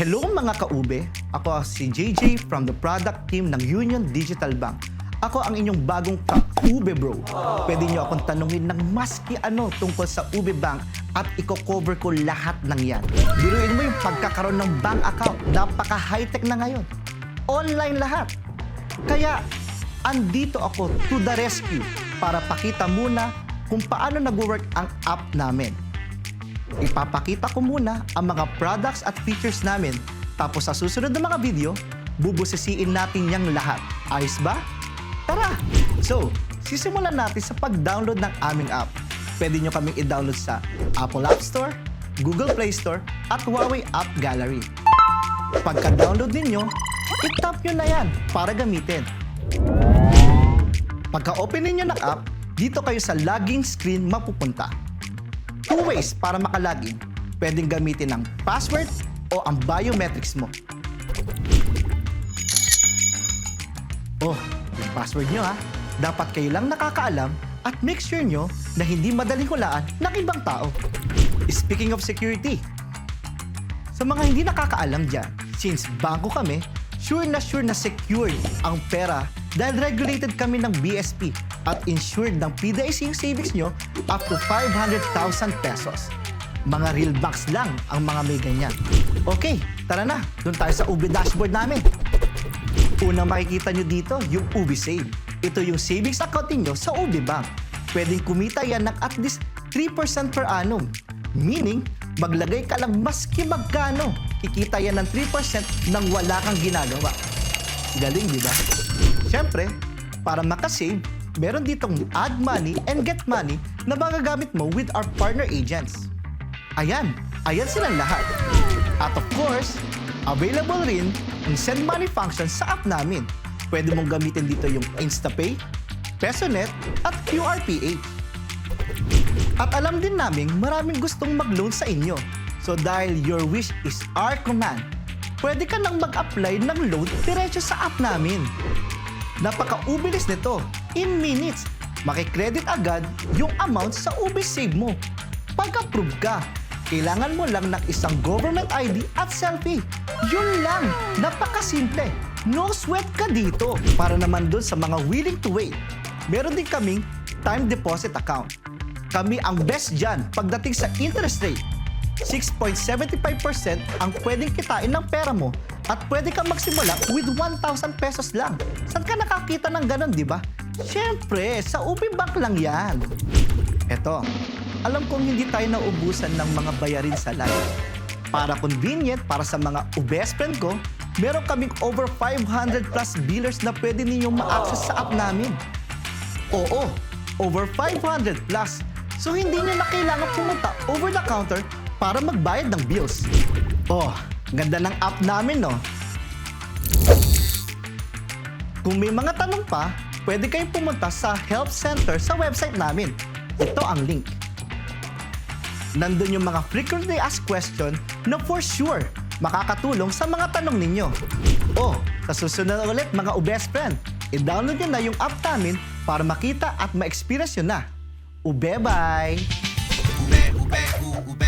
Hello mga kaube, ako si JJ from the product team ng Union Digital Bank. Ako ang inyong bagong ka-ube bro. Pwede niyo akong tanungin ng maski ano tungkol sa ube bank at i-cover ko lahat ng yan. Biruin mo yung pagkakaroon ng bank account. Napaka-high-tech na ngayon. Online lahat. Kaya, andito ako to the rescue para pakita muna kung paano nag-work ang app namin. Ipapakita ko muna ang mga products at features namin. Tapos sa susunod na mga video, bubusisiin natin yang lahat. Ayos ba? Tara! So, sisimulan natin sa pag-download ng aming app. Pwede nyo kaming i-download sa Apple App Store, Google Play Store, at Huawei App Gallery. Pagka-download ninyo, i-tap nyo na yan para gamitin. Pagka-open ninyo ng app, dito kayo sa login screen mapupunta. Two ways para makalagin. Pwedeng gamitin ng password o ang biometrics mo. Oh, yung password nyo ha. Dapat kayo lang nakakaalam at make sure nyo na hindi madaling hulaan ng ibang tao. Speaking of security, sa mga hindi nakakaalam dyan, since bangko kami, sure na sure na secured ang pera dahil regulated kami ng BSP at insured ng PDIC yung savings nyo up to 500,000 pesos. Mga real banks lang ang mga may ganyan. Okay, tara na. Doon tayo sa UBI dashboard namin. Unang makikita nyo dito, yung UBI Save. Ito yung savings account ninyo sa UBI Bank. Pwedeng kumita yan ng at least 3% per annum. Meaning, maglagay ka lang maski magkano. Kikita yan ng 3% nang wala kang ginagawa. Galing, di ba? Siyempre, para makasave, meron ditong add money and get money na magagamit mo with our partner agents. Ayan, ayan silang lahat. At of course, available rin ang send money function sa app namin. Pwede mong gamitin dito yung InstaPay, PesoNet, at QRPH. At alam din namin maraming gustong mag-loan sa inyo. So dahil your wish is our command, pwede ka nang mag-apply ng loan diretso sa app namin. Napaka-ubilis nito. In minutes, makikredit agad yung amount sa Ubi Save mo. Pag-approve ka, kailangan mo lang ng isang government ID at selfie. Yun lang, napakasimple. No sweat ka dito. Para naman dun sa mga willing to wait, meron din kaming time deposit account. Kami ang best dyan pagdating sa interest rate. 6.75% ang pwedeng kitain ng pera mo at pwede kang magsimula with 1,000 pesos lang. Saan ka nakakita ng ganun, di ba? Siyempre, sa UP Bank lang yan. Eto, alam kong hindi tayo naubusan ng mga bayarin sa live. Para convenient para sa mga ubest friend ko, meron kaming over 500 plus billers na pwede ninyong ma-access sa app namin. Oo, over 500 plus. So hindi nyo na kailangan pumunta over the counter para magbayad ng bills. Oh, ganda ng app namin, no? Kung may mga tanong pa, pwede kayong pumunta sa help center sa website namin. Ito ang link. Nandun yung mga frequently asked question na for sure makakatulong sa mga tanong ninyo. Oh, sa susunod ulit mga ubest friend, i-download nyo na yung app namin para makita at ma-experience nyo na. Ube bye! Ube, ube, u, ube.